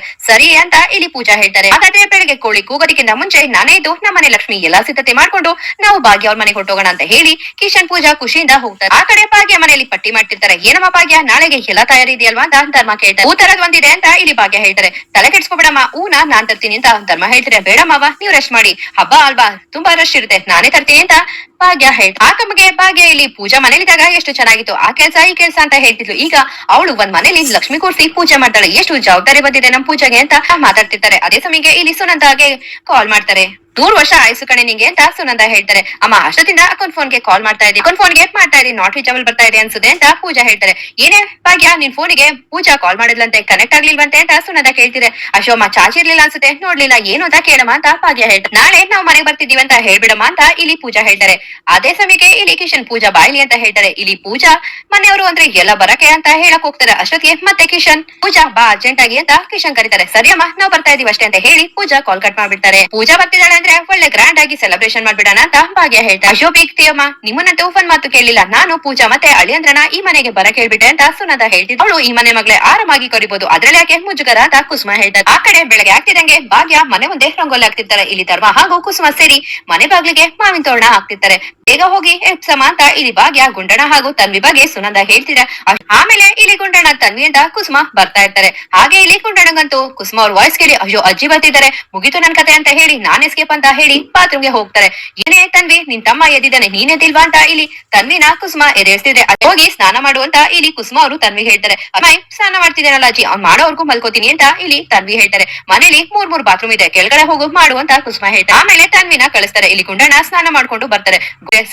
ಸರಿ ಅಂತ ಇಲ್ಲಿ ಪೂಜಾ ಹೇಳ್ತಾರೆ. ಹಾಗಾದ್ರೆ ಬೆಳಗ್ಗೆ ಕೋಳಿ ಕೂಗೋದಕ್ಕಿಂತ ಮುಂಚೆ ನಾನೇ ಇದ್ದು ನಮ್ಮನೆ ಲಕ್ಷ್ಮಿ ಎಲ್ಲಾ ಸಿದ್ಧತೆ ಮಾಡ್ಕೊಂಡು ನಾವು ಭಾಗ್ಯ ಅವ್ರ ಮನೆಗೆ ಹೊಟ್ಟೋಗೋಣ ಅಂತ ಹೇಳಿ ಕಿಶನ್ ಪೂಜಾ ಖುಷಿಯಿಂದ ಹೋಗ್ತಾರೆ. ಆ ಕಡೆ ಭಾಗ್ಯ ಮನೆಯಲ್ಲಿ ಪಟ್ಟಿ ಮಾಡ್ತಿರ್ತಾರೆ. ಏನಮ್ಮ ಭಾಗ್ಯ, ನಾಳೆಗೆ ಎಲ್ಲ ತಯಾರಿ ಇದೆಯಲ್ವಾ ಅಂತ ಧರ್ಮ ಕೇಳ್ತಾರೆ. ಊ ತರದ್ ಒಂದಿದೆ ಅಂತ ಇಲ್ಲಿ ಭಾಗ್ಯ ಹೇಳ್ತಾರೆ. ತಲೆ ಕೆಡ್ಸ್ಕೊಬೇಡಮ್ಮ, ಊನ ನಾನ್ ತರ್ತೀನಿ ಅಂತ ಧರ್ಮ ಹೇಳ್ತಾರೆ ಬೇಡ ಮಾವ ನೀವು ರೆಸ್ಟ್ ಮಾಡಿ. ಹಬ್ಬ ಅಲ್ವಾ? ತುಂಬಾ ರಶ್ ಇರುತ್ತೆ ನಾನೇ ತರ್ತೀನಿ ಅಂತ ಭಾಗ್ಯ ಹೇಳ್ತಾ ಆ ಕಮ್ಮಗೆ ಭಾಗ್ಯ ಇಲ್ಲಿ ಪೂಜಾ ಮನೇಲಿದ್ದಾಗ ಎಷ್ಟು ಚೆನ್ನಾಗಿತ್ತು. ಆ ಕೆಲಸ, ಈ ಕೆಲ್ಸ ಅಂತ ಹೇಳ್ತಿದ್ಲು. ಈಗ ಅವಳು ಒಂದ್ ಮನೇಲಿ ಲಕ್ಷ್ಮಿ ಕೂರ್ಸಿ ಪೂಜೆ ಮಾಡ್ತಾಳೆ. ಎಷ್ಟು ಜವಾಬ್ದಾರಿ ಬಂದಿದೆ ನಮ್ ಪೂಜೆಗೆ ಅಂತ ಮಾತಾಡ್ತಿರ್ತಾರೆ. ಅದೇ ಸಮಯಕ್ಕೆ ಇಲ್ಲಿ ಸುನಂದಾಗೆ ಕಾಲ್ ಮಾಡ್ತಾರೆ. ದೂರ್ ವರ್ಷ ಆಯ್ಸು ಕಣೆ ನಿಂಗೆ ಅಂತ ಸುನಂದ ಹೇಳ್ತಾರೆ. ಅಮ್ಮ, ಅಷ್ಟೊತ್ತಿಂದ ಫೋನ್ಗೆ ಕಾಲ್ ಮಾಡ್ತಾ ಇದ್ದೀನಿ. ಫೋನ್ ಫೋನ್ಗೆ ಮಾಡ್ತಾ ಇದ್ದೀನಿ. ನಾಟ್ ರೀಚಬಲ್ ಬರ್ತಾ ಇದೆ ಅನ್ಸುತ್ತೆ ಅಂತ ಪೂಜಾ ಹೇಳ್ತಾರೆ. ಏನೇ ಭಾಗ್ಯ, ನಿನ್ ಫೋನಿಗೆ ಪೂಜಾ ಕಾಲ್ ಮಾಡಿದ್ಲಂತೆ ಕನೆಕ್ಟ್ ಆಗ್ಲಿಲ್ವಂತೆ ಅಂತ ಸುನಂದ ಕೇಳ್ತಿದೆ. ಅಶೋಮ ಚಾರ್ಜ್ ಇರ್ಲಿಲ್ಲ ಅನ್ಸುತ್ತೆ. ನೋಡ್ಲಿಲ್ಲ, ಏನು ಅಂತ ಕೇಳಮ್ಮ ಅಂತ ಭಾಗ್ಯ ಹೇಳ್ತಾರೆ. ನಾಳೆ ನಾವು ಮನೆಗೆ ಬರ್ತಿದೀವಿ ಅಂತ ಹೇಳ್ಬಿಡಮ್ಮ ಅಂತ ಇಲ್ಲಿ ಪೂಜಾ ಹೇಳ್ತಾರೆ. ಅದೇ ಸಮಯಕ್ಕೆ ಇಲ್ಲಿ ಕಿಶನ್ ಪೂಜಾ ಬಾಯಿಲಿ ಅಂತ ಹೇಳ್ತಾರೆ. ಇಲ್ಲಿ ಪೂಜಾ, ಮನೆಯವರು ಅಂದ್ರೆ ಎಲ್ಲ ಬರಕೆ ಅಂತ ಹೇಳಕ್ ಹೋಗ್ತಾರೆ. ಅಷ್ಟೊತ್ತಿಗೆ ಮತ್ತೆ ಕಿಶನ್. ಪೂಜಾ, ಬಾ ಅರ್ಜೆಂಟ್ ಆಗಿ ಅಂತ ಕಿಶನ್ ಕರೀತಾರೆ. ಸರಿಯಮ್ಮ, ನಾವು ಬರ್ತಾ ಇದೀವಿ ಅಷ್ಟೇ ಅಂತ ಹೇಳಿ ಪೂಜಾ ಕಾಲ್ ಕಟ್ ಮಾಡ್ಬಿಡ್ತಾರೆ. ಪೂಜಾ ಬರ್ತಿದ್ದಾಳೆ ಅಂದ್ರೆ ಒಳ್ಳೆ ಗ್ರ್ಯಾಂಡ್ ಆಗಿ ಸೆಲೆಬ್ರೇಷನ್ ಮಾಡ್ಬಿಡೋಣ ಅಂತ ಭಾಗ್ಯ ಹೇಳ್ತಾರೆ ಅಶೋ ಇಕ್ತಿಯಮ್ಮ ನಿಮ್ಮನ್ನಂತೂ ಓಪನ್ ಮಾತು ಕೇಳಿಲ್ಲ. ನಾನು ಪೂಜಾ ಮತ್ತೆ ಅಳಿಯಂದ್ರನ ಈ ಮನೆಗೆ ಬರ ಕೇಳ್ಬಿಟ್ಟೆ ಅಂತ ಸುನಂದ ಹೇಳ್ತಿದ್ದ. ಅವಳು ಈ ಮನೆ ಮಗಳೇ ಆರಾಮಾಗಿ ಕರಿಬಹುದು ಅದ್ರಲ್ಲಿ ಯಾಕೆ ಮುಜುಗರ ಅಂತ ಕುಸುಮ ಹೇಳ್ತಾರೆ ಆ ಕಡೆ ಬೆಳಗ್ಗೆ ಆಗ್ತಿದಂಗೆ ಭಾಗ್ಯ ಮನೆ ಮುಂದೆ ರಂಗೋಲಿ ಹಾಕ್ತಿರ್ತಾರೆ. ಇಲ್ಲಿ ಧರ್ಮ ಹಾಗೂ ಕುಸುಮ ಸೇರಿ ಮನೆ ಬಾಗಿಲಿಗೆ ಮಾವಿನ ತೋರಣ ಹಾಕ್ತಿರ್ತಾರೆ. ಬೇಗ ಹೋಗಿ ಎಪ್ಸಮ ಅಂತ ಇಲ್ಲಿ ಭಾಗ್ಯ, ಗುಂಡಣ ಹಾಗೂ ತನ್ವಿ ಬಗ್ಗೆ ಸುನಂದ ಹೇಳ್ತಿರ. ಆಮೇಲೆ ಇಲ್ಲಿ ಗುಂಡಣ, ತನ್ವಿ ಅಂತ ಕುಸುಮ ಬರ್ತಾ ಇರ್ತಾರೆ. ಹಾಗೆ ಇಲ್ಲಿ ಗುಂಡಣ್ಣಗಂತೂ ಕುಸುಮ ಅವ್ರ ವಾಯ್ಸ್ ಕೇಳಿ, ಅಯ್ಯೋ, ಅಜ್ಜಿ ಬರ್ತಿದ್ದಾರೆ. ಮುಗಿತು ನನ್ ಕತೆ ಅಂತ ಹೇಳಿ, ನಾನ್ ಎಸ್ಕೇಪ್ ಅಂತ ಹೇಳಿ ಬಾತ್ರೂಮ್ಗೆ ಹೋಗ್ತಾರೆ. ಏನೇ, ತನ್ವಿ, ನಿನ್ ತಮ್ಮ ಎದ್ದಿದ್ದಾನೆ, ನೀನ್ ಅಂತ ಇಲ್ಲಿ ತನ್ವಿನ ಕುಸುಮ ಎದೇಳ್ತಿದ್ರೆ ಹೋಗಿ ಸ್ನಾನ ಮಾಡು ಅಂತ ಇಲ್ಲಿ ಕುಸುಮ ಅವರು ತನ್ವಿ ಹೇಳ್ತಾರೆ. ಅಮ್ಮಾಯಿ ಸ್ನಾನ ಮಾಡ್ತಿದ್ದೇನಲ್ಲ ಅಜ್ಜಿ, ಅವ್ನ್ ಮಾಡೋವರ್ಗು ಮಲ್ಕೋತೀನಿ ಅಂತ ಇಲ್ಲಿ ತನ್ವಿ ಹೇಳ್ತಾರೆ. ಮನೇಲಿ ಮೂರ್ ಮೂರ್ ಬಾತ್ರೂಮ್ ಇದೆ, ಕೆಳಗಡೆ ಹೋಗು, ಮಾಡು ಅಂತ ಕುಸುಮ ಹೇಳ್ತಾರೆ. ಆಮೇಲೆ ತನ್ವಿನ ಕಳಿಸ್ತಾರೆ. ಇಲ್ಲಿ ಗುಂಡಣ ಸ್ನಾನ ಮಾಡ್ಕೊಂಡು ಬರ್ತಾರೆ.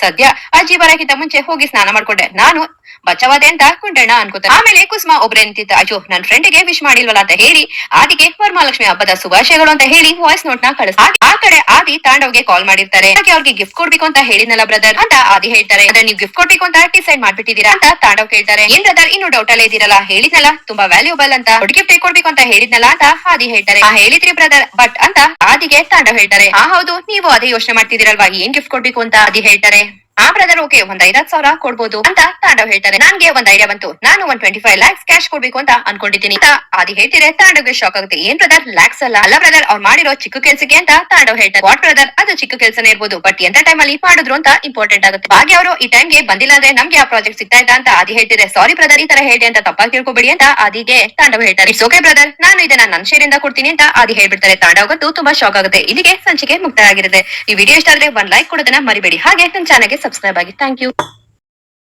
ಸದ್ಯ. ಅಜ್ಜಿ ಬರಕ್ಕಿಂತ ಮುಂಚೆ ಹೋಗಿ ಸ್ನಾನ ಮಾಡ್ಕೊಂಡೆ. ನಾನು, ಬಚ್ಚವಾದೆ ಅಂತ ಕುಂಡಣ್ಣ ಅನ್ಕೋತಾರೆ. ಆಮೇಲೆ ಕುಸುಮ ಒಬ್ರೆ ನಿಂತಿದ್ದ. ಅಯ್ಯೋ, ನನ್ ಫ್ರೆಂಡ್ಗೆ ವಿಶ್ ಮಾಡಿಲ್ವಲ್ಲ ಅಂತ ಹೇಳಿ, ಆದಿಗೆ ವರಮಹಾಲಕ್ಷ್ಮಿ ಹಬ್ಬದ ಶುಭಾಶಯಗಳು ಅಂತ ಹೇಳಿ ವಾಯ್ಸ್ ನೋಟ್ನ ಕಳಿಸ್ ಆ ಕಡೆ ಆದಿ ತಾಂಡವ್ಗೆ ಕಾಲ್ ಮಾಡಿರ್ತಾರೆ. ಅವ್ರಿಗೆ ಗಿಫ್ಟ್ ಕೊಡ್ಬೇಕು ಅಂತ ಹೇಳಿದ್ನಲ್ಲ ಬ್ರದರ್ ಅಂತ ಆದಿ ಹೇಳ್ತಾರೆ. ಅಂದ್ರೆ ನೀವು ಗಿಫ್ಟ್ ಕೊಡ್ಬೇಕು ಅಂತ ಡಿಸೈಡ್ ಮಾಡ್ಬಿಟ್ಟಿದೀರಾ ಅಂತ ತಾಂಡವ್ ಕೇಳ್ತಾರೆ. ಏನ್ ಬ್ರದರ್ ಇನ್ನು ಡೌಟ್ ಅಲ್ಲೇ ಇದೀರಲ್ಲ ಹೇಳಿದ್ನಲ್ಲ, ತುಂಬಾ ವ್ಯಾಲ್ಯೂಬಲ್ ಅಂತ. ಗಿಫ್ಟ್ ಕೊಡ್ಬೇಕು ಅಂತ ಹೇಳಿದ್ನಲ್ಲ ಅಂತ ಆದಿ ಹೇಳ್ತಾರೆ. ಆ ಹೇಳಿದ್ರಿ ಬ್ರದರ್ ಬಟ್ ಅಂತ ಆದಿಗೆ ತಾಂಡವ್ ಹೇಳ್ತಾರೆ. ಆ ಹೌದು, ನೀವು ಅದೇ ಯೋಚನೆ ಮಾಡ್ತಿದ್ದೀರಲ್ವಾ? ಏನ್ ಗಿಫ್ಟ್ ಕೊಡ್ಬೇಕು ಅಂತ ಆದಿ ಹೇಳ್ತಾರೆ. ಆ ಬ್ರದರ್ ಓಕೆ, ಒಂದ್ ಐದಾತ್ ಸಾವಿರ ಕೊಡ್ಬೋದು ಅಂತ ತಾಂಡವ್ ಹೇಳ್ತಾರೆ. ನನ್ಗೆ ಒಂದ್ ಐಡಿಯಾ ಬಂತು. ನಾನು one twenty five lakhs cash ಕೊಡ್ಬೇಕು ಅಂತ ಅನ್ಕೊಂಡಿದ್ದೀನಿ. ಅಂತ ಆದಿ ಹೇಳ್ತಿದ್ರೆ ತಾಂಡವ್ಗೆ ಶಾಕ್ ಆಗುತ್ತೆ. ಏನ್ ಬ್ರದರ್ ಲ್ಯಾಕ್ಸ್ ಅಲ್ಲ. ಅಲ್ಲ ಬ್ರದರ್ ಅವ್ರು ಮಾಡಿರೋ ಚಿಕ್ಕ ಕೆಲ್ಸಕ್ಕೆ ಅಂತ ತಾಂಡವ್ ಹೇಳ್ತಾರೆ. ವಾಟ್ ಬ್ರದರ್ ಅದು ಚಿಕ್ಕ ಕೆಲ್ಸನೇ ಇರ್ಬೋದು. ಬಟ್ ಎಂತ ಟೈಮ್ ಅಲ್ಲಿ ಮಾಡಿದ್ರು ಅಂತ ಇಂಪಾರ್ಟೆಂಟ್ ಆಗುತ್ತೆ. ಭಾಗ್ಯ ಅವರು ಈ ಟೈಮ್ಗೆ ಬಂದಿಲ್ಲ ಅಂದ್ರೆ ನಮ್ಗೆ ಆ ಪ್ರಾಜೆಕ್ಟ್ ಸಿಗ್ತಾ ಇದ್ದ ಅಂತ ಆದಿ ಹೇಳ್ತಿದ್ರೆ ಸಾರಿ ಬ್ರದರ್ ಈ ತರ ಹೇಳಿ ಅಂತ ತಪ್ಪಾಗಿ ತಿಳ್ಕೊಬೇಡಿ ಅಂತ ಆದಿಗೆ ತಾಂಡವ್ ಹೇಳ್ತಾರೆ. ಇಟ್ಸ್ ಓಕೆ ಬ್ರದರ್ ನಾನು ಇದನ್ನ ನನ್ ಶೇರಿಂದ ಕೊಡ್ತೀನಿ ಅಂತ ಆದಿ ಹೇಳ್ಬಿಡ್ತಾರೆ. ತಾಂಡವ್ ಗೊತ್ತು ತುಂಬಾ ಶಾಕ್ ಆಗುತ್ತೆ. ಇಲ್ಲಿಗೆ ಸಂಚಿಕೆ ಮುಕ್ತಾಯ ಆಗಿರುತ್ತೆ. ಈ ವಿಡಿಯೋ ಇಷ್ಟ ಆದ್ರೆ ಒಂದ್ ಲೈಕ್ ಕೊಡೋದನ್ನ ಮರಿಬೇಡಿ. ಹಾಗೆ ನನ್ನ ಚಾನಲ್ಗೆ ಸಬ್ಸ್ಕ್ರೈಬ್ ಆಗಿ ಥ್ಯಾಂಕ್ ಯು